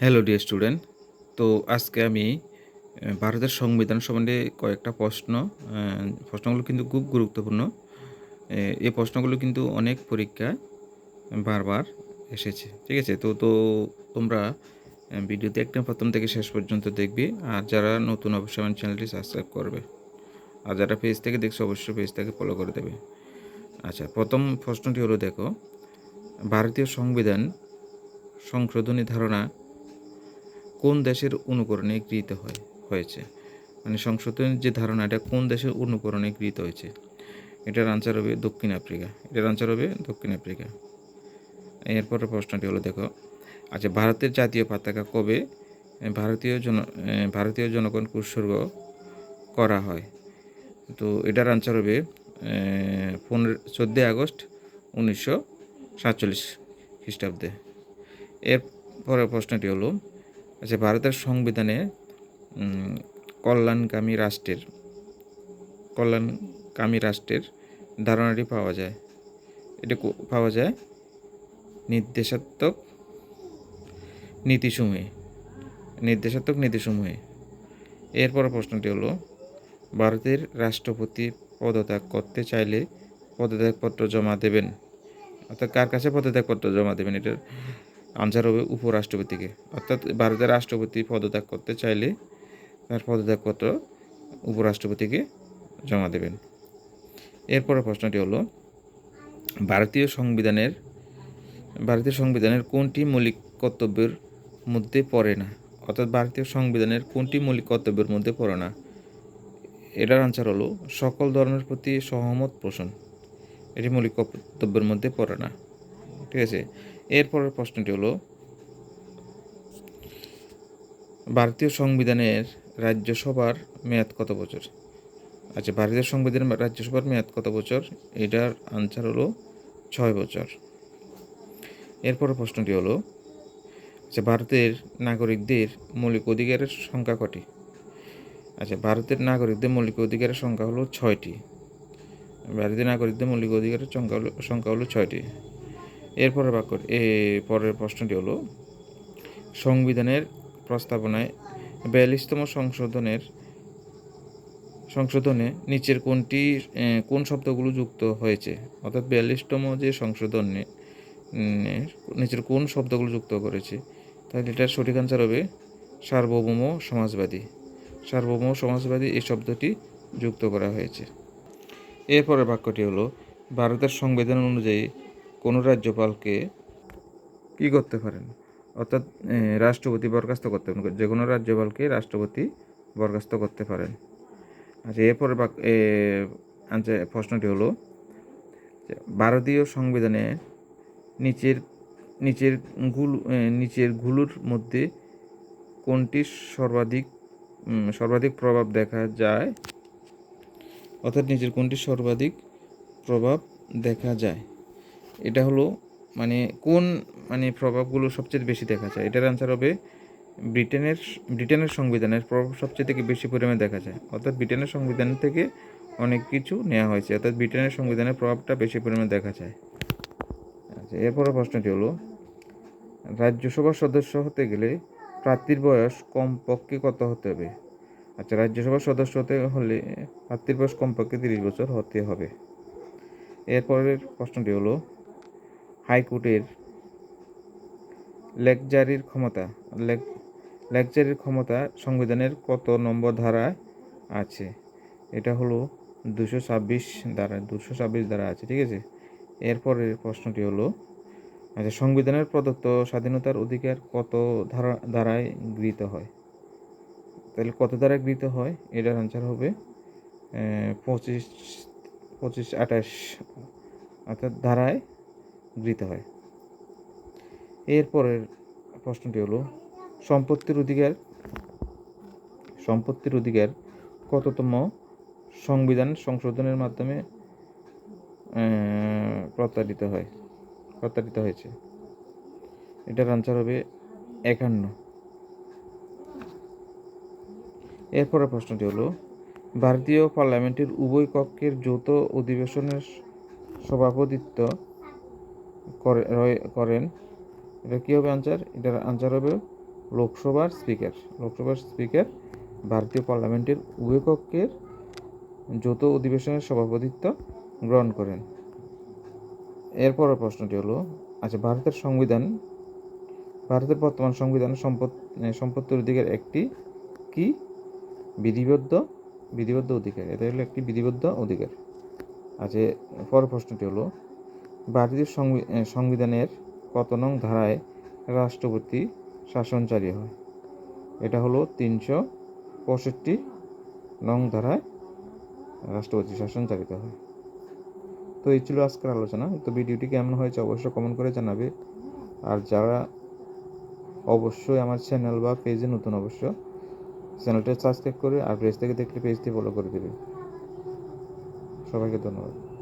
Hello dear student তো আজকে আমি ভারতের সংবিধান সম্বন্ধে কয়েকটা প্রশ্ন প্রশ্নগুলো কিন্তু খুব গুরুত্বপূর্ণ। এই প্রশ্নগুলো কিন্তু অনেক পরীক্ষায় বারবার এসেছে, ঠিক আছে? তো তো তোমরা ভিডিওতে একদম প্রথম থেকে শেষ পর্যন্ত দেখবে, আর যারা নতুন অবশ্যই আমার চ্যানেলটি সাবস্ক্রাইব করবে। আর যারা পেজ থেকে দেখছ, অবশ্যই পেজ থেকে ফলো করে দেবে। আচ্ছা প্রথম প্রশ্নটি হলো, দেখো, ভারতীয় সংবিধান সংশোধনী ধারণা কোন দেশের অনুকরণে গৃহীত হয়, হয়েছে? মানে সংশোধনের যে ধারণা, এটা কোন দেশের অনুকরণে গৃহীত হয়েছে? এটার আনসার হবে দক্ষিণ আফ্রিকা। এটার আনসার হবে দক্ষিণ আফ্রিকা। এরপরের প্রশ্নটি হলো, দেখো আচ্ছা ভারতের জাতীয় পতাকা কবে ভারতীয় জন ভারতীয় জনগণ উৎসর্গ করা হয়? তো এটার আনসার হবে পনেরো, চোদ্দোই আগস্ট উনিশশো সাতচল্লিশ খ্রিস্টাব্দে। এর পরের প্রশ্নটি হলো আচ্ছা ভারতের সংবিধানে কল্যাণকামী রাষ্ট্রের কল্যাণকামী রাষ্ট্রের ধারণাটি পাওয়া যায়। এটা পাওয়া যায় নির্দেশাত্মক নীতিসমূহে। নির্দেশাত্মক নীতিসমূহে। এরপর প্রশ্নটি হলো, ভারতের রাষ্ট্রপতি পদত্যাগ করতে চাইলে পদত্যাগপত্র জমা দেবেন? অর্থাৎ কার কাছে পদত্যাগপত্র জমা দেবেন? এটার আনসার হবে উপরাষ্ট্রপতিকে। অর্থাৎ ভারতের রাষ্ট্রপতি পদত্যাগ করতে চাইলে তার পদত্যাগপত্র উপরাষ্ট্রপতিকে জমা দেবেন। এরপরের প্রশ্নটি হলো, ভারতীয় সংবিধানের ভারতীয় সংবিধানের কোনটি মৌলিক কর্তব্যের মধ্যে পড়ে না? অর্থাৎ ভারতীয় সংবিধানের কোনটি মৌলিক কর্তব্যের মধ্যে পড়ে না? এটার আনসার হলো, সকল ধর্মের প্রতি সহমত পোষণ। এটি মৌলিক কর্তব্যের মধ্যে পড়ে না। ঠিক আছে? এরপরের প্রশ্নটি হলো, ভারতীয় সংবিধানের রাজ্যসভার মেয়াদ কত বছর? আচ্ছা ভারতীয় সংবিধানের রাজ্যসভার মেয়াদ কত বছর? এটার আনসার হলো ছয় বছর। এরপরের প্রশ্নটি হলো আচ্ছা ভারতের নাগরিকদের মৌলিক অধিকারের সংখ্যা কটি? আচ্ছা ভারতের নাগরিকদের মৌলিক অধিকারের সংখ্যা হলো ছয়টি। ভারতীয় নাগরিকদের মৌলিক অধিকারের সংখ্যা হলো সংখ্যা হলো ছয়টি। এরপরের বাক্য এ, পরের প্রশ্নটি হলো, সংবিধানের প্রস্তাবনায় বিয়াল্লিশতম সংশোধনের সংশোধনে নিচের কোনটি কোন শব্দগুলো যুক্ত হয়েছে? অর্থাৎ বিয়াল্লিশতম যে সংশোধনে নিচের কোন শব্দগুলো যুক্ত করেছে? তাহলে এটার সঠিক আনসার হবে সার্বভৌম সমাজবাদী। সার্বভৌম সমাজবাদী এই শব্দটি যুক্ত করা হয়েছে। এরপরের বাক্যটি হলো, ভারতের সংবিধান অনুযায়ী কোনো রাজ্যপালকে কী করতে পারেন? অর্থাৎ রাষ্ট্রপতি বরখাস্ত করতে পারেন যে কোনো রাজ্যপালকে রাষ্ট্রপতি বরখাস্ত করতে পারেন। আচ্ছা এরপরে এ, প্রশ্নটি হলো ভারতীয় সংবিধানে নিচের নিচের গুল নিচেরগুলোর মধ্যে কোনটি সর্বাধিক সর্বাধিক প্রভাব দেখা যায়? অর্থাৎ নিচের কোনটি সর্বাধিক প্রভাব দেখা যায়? এটা হলো মানে কোন মানে প্রভাবগুলো সবচেয়ে বেশি দেখা যায়? এটার আনসার হবে ব্রিটেনের ব্রিটেনের সংবিধানের প্রভাব সবচেয়ে থেকে বেশি পরিমাণে দেখা যায়। অর্থাৎ ব্রিটেনের সংবিধান থেকে অনেক কিছু নেওয়া হয়েছে। অর্থাৎ ব্রিটেনের সংবিধানের প্রভাবটা বেশি পরিমাণে দেখা যায়। আচ্ছা এরপরের প্রশ্নটি হলো রাজ্যসভার সদস্য হতে গেলে প্রার্থীর বয়স কমপক্ষে কত হতে হবে? আচ্ছা রাজ্যসভার সদস্য হতে হলে প্রার্থীর বয়স কমপক্ষে তিরিশ বছর হতে হবে। এরপরের প্রশ্নটি হলো হাইকোর্টের লেকজারির ক্ষমতা, লেক লেকজারির ক্ষমতা সংবিধানের কত নম্বর ধারায় আছে? এটা হলো দুশো ছাব্বিশ ধারা, দুশো ছাব্বিশ ধারা আছে, ঠিক আছে? এরপরের প্রশ্নটি হলো আচ্ছা সংবিধানের প্রদত্ত স্বাধীনতার অধিকার কত ধারা, ধারায় গৃহীত হয়? তাহলে কত দ্বারা গৃহীত হয়? এটার আনসার হবে পঁচিশ পঁচিশ আঠাশ, অর্থাৎ ধারায় গৃহীত হয়। এরপরের প্রশ্নটি হলো, সম্পত্তির অধিকার সম্পত্তির অধিকার কততম সংবিধান সংশোধনের মাধ্যমে প্রতারিত হয়, প্রতারিত হয়েছে? এটার আনসার হবে একান্ন। এরপরের প্রশ্নটি হলো, ভারতীয় পার্লামেন্টের উভয় কক্ষের যৌথ অধিবেশনের সভাপতিত্ব করেন। এটা কী হবে আনসার এটার আনসার হবে লোকসভার স্পিকার লোকসভার স্পিকার ভারতীয় পার্লামেন্টের উভয় কক্ষের যৌথ অধিবেশনের সভাপতিত্ব গ্রহণ করেন। এরপরের প্রশ্নটি হলো আচ্ছা ভারতের সংবিধান, ভারতের বর্তমান সংবিধান সম্পদ সম্পত্তির অধিকার একটি কি? বিধিবদ্ধ বিধিবদ্ধ অধিকার। এটা হলো একটি বিধিবদ্ধ অধিকার। আচ্ছা পরের প্রশ্নটি হলো ভারতীয় সংবি- সংবিধানের কত নং ধারায় রাষ্ট্রপতি শাসন জারি হয়। এটা হলো তিনশো পঁয়ষট্টি নং ধারায় রাষ্ট্রপতি শাসন চালিত হয়। তো এই ছিল আজকের আলোচনা। তো ভিডিওটি কেমন হয়েছে অবশ্যই কমেন্ট করে জানাবে। আর যারা অবশ্যই আমার চ্যানেল বা পেজে নতুন অবশ্য চ্যানেলটা সাবস্ক্রাইব করে আর পেজ থেকে দেখলে পেজটি ফলো করে দেবে। সবাইকে ধন্যবাদ।